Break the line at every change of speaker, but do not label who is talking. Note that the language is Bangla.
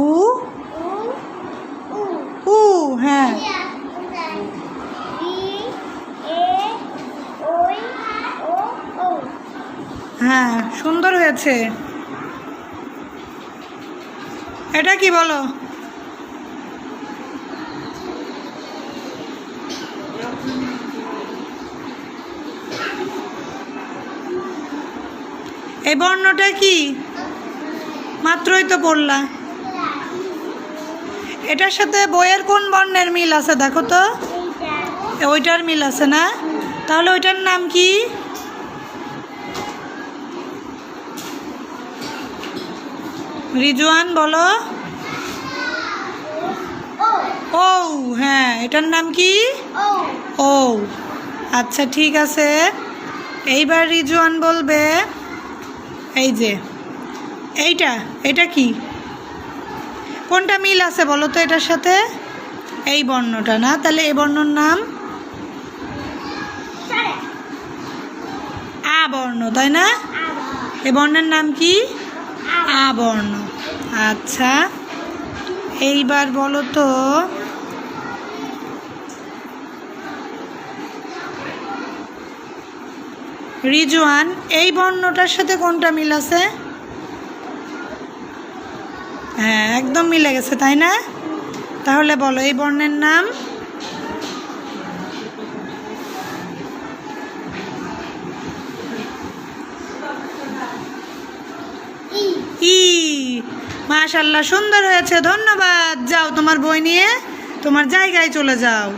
উ? উ হ্যাঁ। হ্যাঁ সুন্দর হয়েছে। এটা কি বলো? এই বর্ণটা কি? মাত্রই তো পড়লা এটার সাথে বইয়ের কোন বর্ণের মিল আছে দেখো তো? ওইটার মিল আছে না? তাহলে ওইটার নাম কি? রিজওয়ান, বলো।
ও
হ্যাঁ এটার নাম কি?
ও
ও আচ্ছা ঠিক আছে। এইবার রিজওয়ান বলবে, এই যে, এইটা, এটা কি? কোনটা মিল আছে বলো তো এটার সাথে? এই বর্ণটা না? তাহলে এই বর্ণর নাম? আ বর্ণ, তাই না? এ বর্ণের নাম কি? আ বর্ণ। আচ্ছা এইবার বলো তো। রিজওয়ান, এই বর্ণটার সাথে কোনটা মিল আছে? হ্যাঁ একদম মিলে গেছে, তাই না? তাহলে বলো, এই বর্ণের নাম? ই। মাশাল্লাহ সুন্দর হয়েছে, ধন্যবাদ। যাও তোমার বই নিয়ে, তোমার জায়গায় চলে যাও।